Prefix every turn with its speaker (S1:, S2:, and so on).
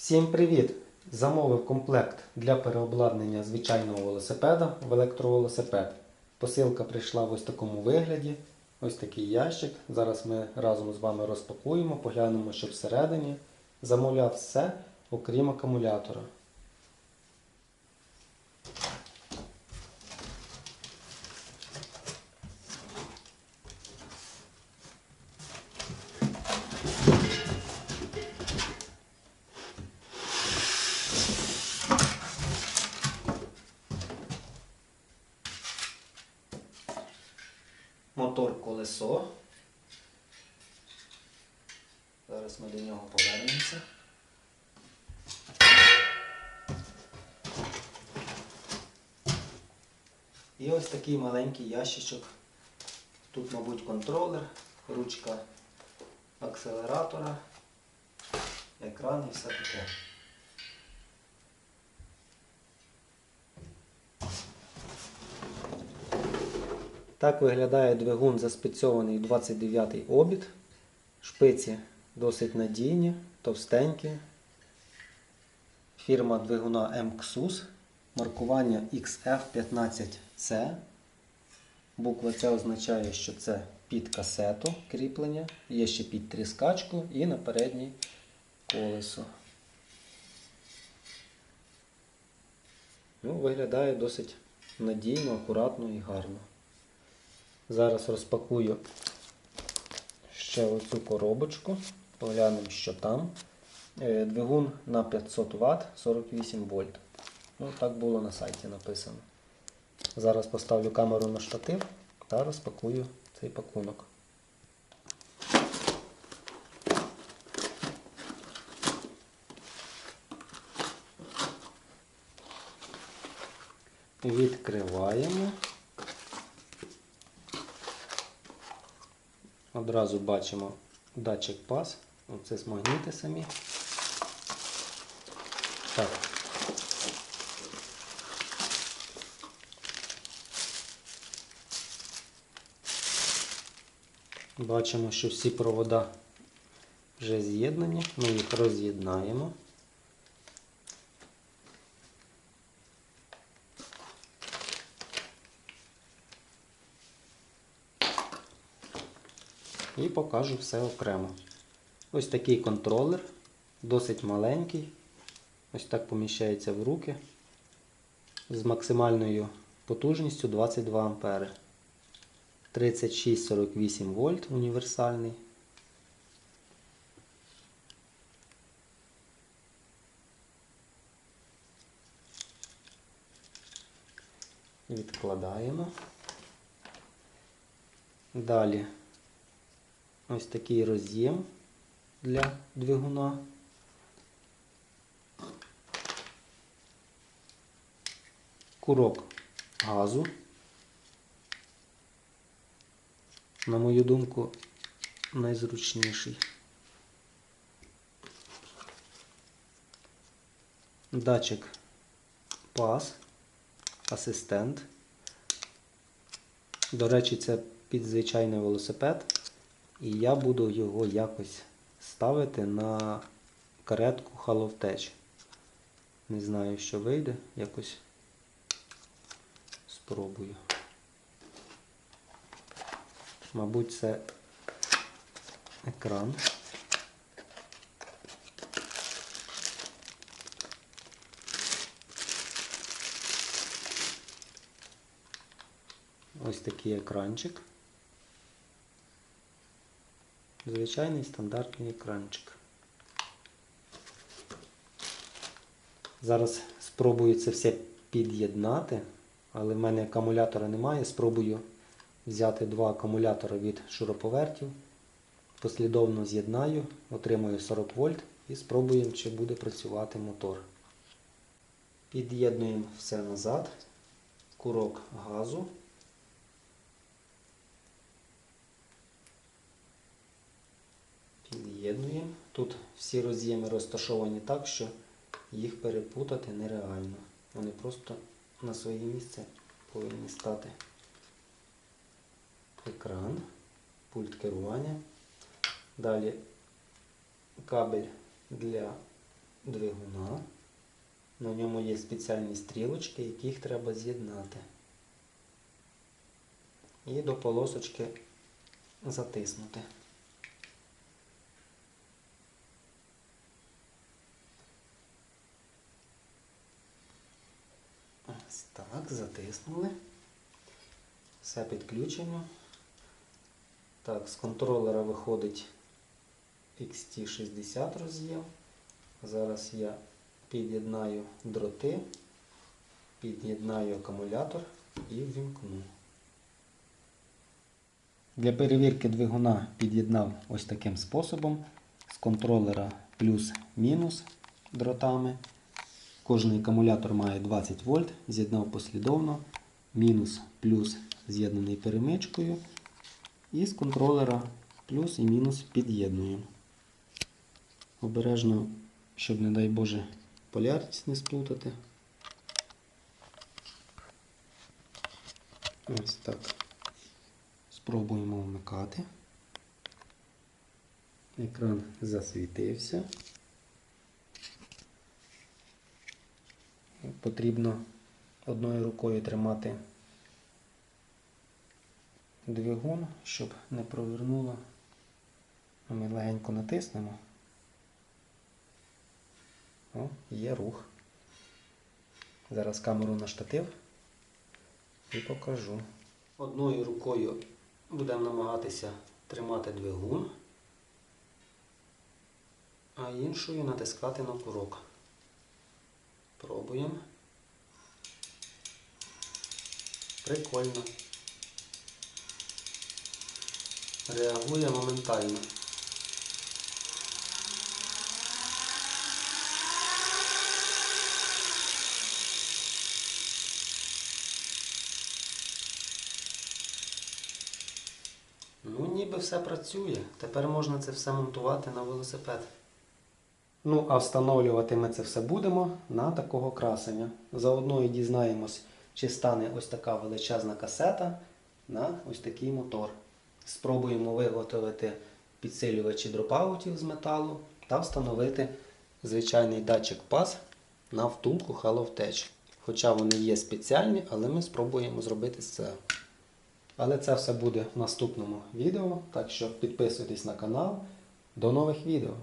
S1: Всім привіт! Замовив комплект для переобладнання звичайного велосипеда в електровелосипед. Посилка прийшла в ось такому вигляді. Ось такий ящик. Зараз ми разом з вами розпакуємо, поглянемо, що всередині. Замовляв все, окрім акумулятора. Мотор колесо. Зараз ми до нього повернемося. І ось такий маленький ящичок. Тут, мабуть, контролер, ручка акселератора, екран і все таке. Так виглядає двигун заспецьований в 29 обід. Шпиці досить надійні, товстенькі. Фірма двигуна MXUS. Маркування XF15C. Буква С означає, що це під касету кріплення. Є ще під тріскачку і на переднє колесо. Ну, виглядає досить надійно, акуратно і гарно. Зараз розпакую ще оцю коробочку. Поглянемо, що там. Е, Двигун на 500 Вт 48 вольт. Ну, так було на сайті написано. Зараз поставлю камеру на штатив та розпакую цей пакунок. Відкриваємо. Одразу бачимо датчик пас. Оце з магніти самі. Так. Бачимо, що всі провода вже з'єднані. Ми їх роз'єднаємо. І покажу все окремо. Ось такий контролер, досить маленький. Ось так поміщається в руки з максимальною потужністю 22 А. 36-48 вольт універсальний. Відкладаємо. Далі ось такий роз'єм для двигуна. Курок газу. На мою думку, найзручніший. Датчик пас, асистент. До речі, це під звичайний велосипед. І я буду його якось ставити на каретку Халовтеч. Не знаю, що вийде, якось спробую. Мабуть, це екран. Ось такий екранчик. Звичайний стандартний екранчик. Зараз спробую це все під'єднати, але в мене акумулятора немає. Спробую взяти два акумулятори від шуруповертів, послідовно з'єднаю, отримаю 40 вольт і спробуємо, чи буде працювати мотор. Під'єднуємо все назад, курок газу. Під'єднуємо. Тут всі роз'єми розташовані так, що їх перепутати нереально. Вони просто на своє місце повинні стати. Екран, пульт керування. Далі кабель для двигуна. На ньому є спеціальні стрілочки, яких треба з'єднати. І до полосочки затиснути. Ось так, затиснули. Все підключено. Так, з контролера виходить XT60 роз'єм. Зараз я під'єднаю дроти, під'єднаю акумулятор і ввімкну. Для перевірки двигуна під'єднав ось таким способом з контролера плюс-мінус дротами. Кожний акумулятор має 20 вольт, з'єднав послідовно, мінус плюс з'єднаний перемичкою. І з контролера плюс і мінус під'єднуємо. Обережно, щоб, не дай Боже, полярність не сплутати. Ось так. Спробуємо вмикати. Екран засвітився. Потрібно одною рукою тримати двигун, щоб не провернуло. Ми легенько натиснемо. О, є рух. Зараз камеру на штатив і покажу. Одною рукою будемо намагатися тримати двигун, а іншою натискати на курок. Пробуємо. Прикольно. Реагує моментально. Ну, ніби все працює. Тепер можна це все монтувати на велосипед. Ну, а встановлювати ми це все будемо на такого красення. Заодно і дізнаємось, чи стане ось така величезна касета на ось такий мотор. Спробуємо виготовити підсилювачі дропаутів з металу та встановити звичайний датчик паз на втулку Half-Tech. Хоча вони є спеціальні, але ми спробуємо зробити це. Але це все буде в наступному відео, так що підписуйтесь на канал. До нових відео!